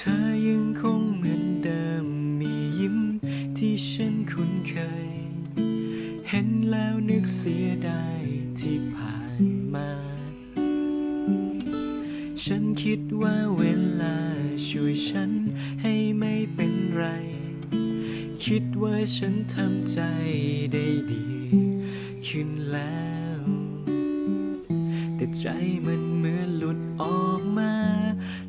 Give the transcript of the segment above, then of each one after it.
ธอยังคงเหมือนเดิมมียิ้มที่ฉันคุ้นเคย เห็นแล้วนึกเสียดายที่ผ่านมา ฉันคิดว่าเวลาช่วยฉันให้ไม่เป็นไร คิดว่าฉันทำใจได้ดี ขึ้นแล้ว แต่ใจมันเหมือนหลุดออกมา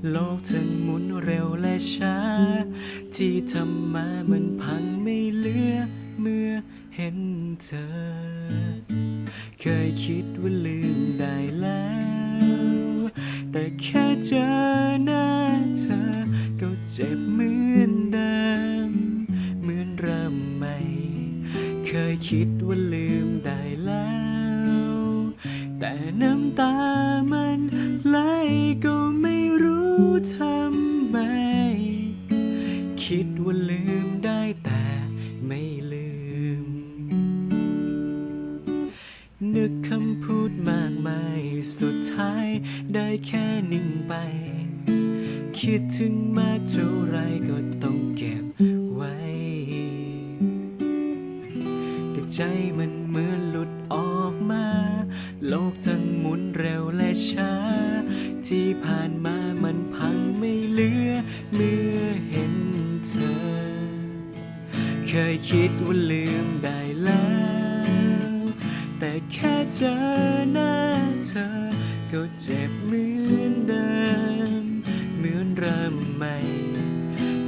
โลกทั้งหมุนเร็วและช้า ที่ทำมามันพังไม่เหลือ เมื่อเห็นเธอ เคยคิดว่าลืมได้แล้ว แต่แค่เจอหน้าเธอ ก็เจ็บเหมือนเดิม เหมือนเริ่มใหม่ เคยคิดว่าลืม ทำไม คิดว่าลืมได้แต่ไม่ลืม นึกคำพูดมากมายสุดท้ายได้แค่นิ่งไป คิดถึงมากเท่าไรก็ต้องเก็บไว้ แต่ใจมันเหมือนหลุดออกมา โลกทั้งหมุนเร็วและช้า ที่ผ่านมา เคยคิดว่าลืมได้แล้ว แต่แค่เจอหน้าเธอ ก็เจ็บเหมือนเดิม เหมือนเริ่มใหม่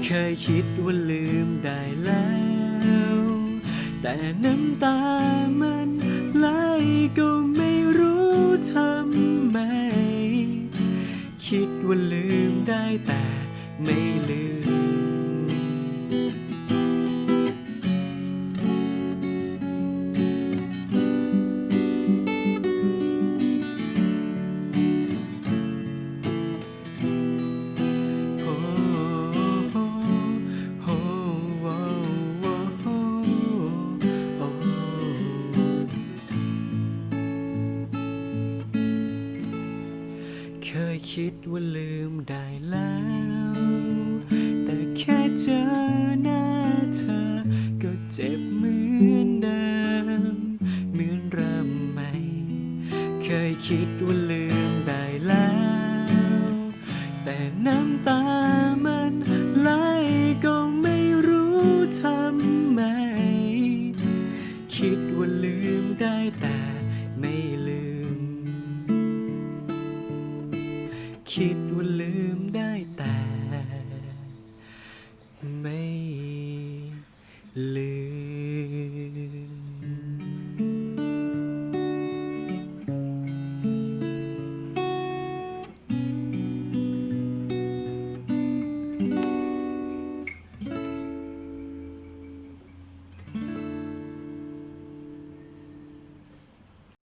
เคยคิดว่าลืมได้แล้ว แต่น้ำตามันไหลก็ไม่รู้ทำไม คิดว่าลืมได้แต่ไม่ลืม เคยคิดว่าลืมได้แล้ว แต่แค่เจอหน้าเธอ ก็เจ็บเหมือนเดิม เหมือนเริ่มใหม่ เคยคิดว่าลืมได้แล้ว แต่น้ำตามันไหลก็ไม่รู้ทำไม คิดว่าลืมได้แต่ไม่ลืม คิดว่าลืมได้แต่ ไม่ลืม